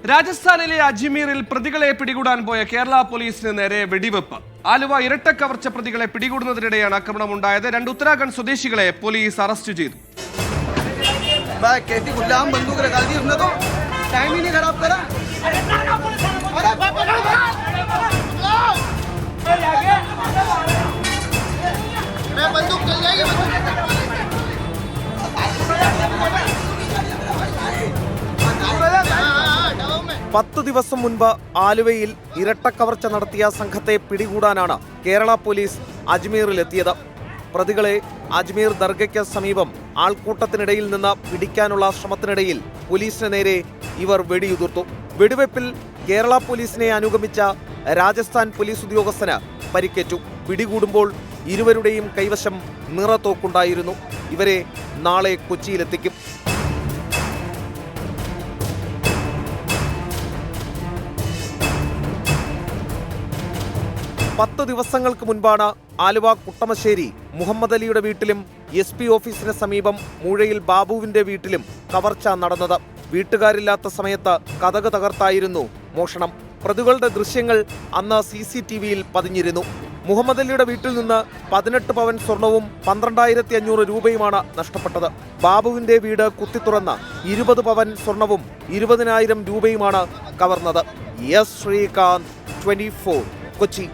രാജസ്ഥാനിലെ അജ്മീറിൽ പ്രതികളെ പിടികൂടാൻ പോയ കേരള പോലീസിന് നേരെ വെടിവെപ്പ് ആലുവ ഇരട്ടക്കവർച്ച പ്രതികളെ പിടികൂടുന്നതിനിടെയാണ് ആക്രമണമുണ്ടായത് രണ്ട് ഉത്തരാഖണ്ഡ് സ്വദേശികളെ പോലീസ് അറസ്റ്റ് ചെയ്തു मैं कैसी गुलाम बंदूक लगा दी हमने तो टाइम ही नहीं खराब करा मैं बंदूक പത്തു ദിവസം മുൻപ് ആലുവയിൽ ഇരട്ടക്കവർച്ച നടത്തിയ സംഘത്തെ പിടികൂടാനാണ് കേരള പോലീസ് അജ്മീറിലെത്തിയത്. പ്രതികളെ അജ്മീർ ദർഗയ്ക്ക് സമീപം ആൾക്കൂട്ടത്തിനിടയിൽ നിന്ന് പിടിക്കാനുള്ള ശ്രമത്തിനിടയിൽ പോലീസിന് നേരെ ഇവർ വെടിയുതിർത്തു. വെടിവെപ്പിൽ കേരള പോലീസിനെ അനുഗമിച്ച രാജസ്ഥാൻ പോലീസ് ഉദ്യോഗസ്ഥന് പരിക്കേറ്റു. പിടികൂടുമ്പോൾ ഇരുവരുടെയും കൈവശം നിറത്തോക്കുണ്ടായിരുന്നു. ഇവരെ നാളെ കൊച്ചിയിലെത്തിക്കും. പത്ത് ദിവസങ്ങൾക്ക് മുൻപാണ് ആലുവ കുട്ടമശ്ശേരി മുഹമ്മദ് അലിയുടെ വീട്ടിലും എസ് പി ഓഫീസിന് സമീപം മൂഴയിൽ ബാബുവിന്റെ വീട്ടിലും കവർച്ച നടന്നത്. വീട്ടുകാരില്ലാത്ത സമയത്ത് കഥക് തകർത്തായിരുന്നു മോഷണം. പ്രതികളുടെ ദൃശ്യങ്ങൾ അന്ന് സി സി ടി വിയിൽ പതിഞ്ഞിരുന്നു. മുഹമ്മദ് അലിയുടെ വീട്ടിൽ നിന്ന് പതിനെട്ട് പവൻ സ്വർണവും പന്ത്രണ്ടായിരത്തി അഞ്ഞൂറ് രൂപയുമാണ് നഷ്ടപ്പെട്ടത്. ബാബുവിന്റെ വീട് കുത്തിത്തുറന്ന് ഇരുപത് പവൻ സ്വർണവും ഇരുപതിനായിരം രൂപയുമാണ് കവർന്നത്. S Sreekanth twenty Kochi.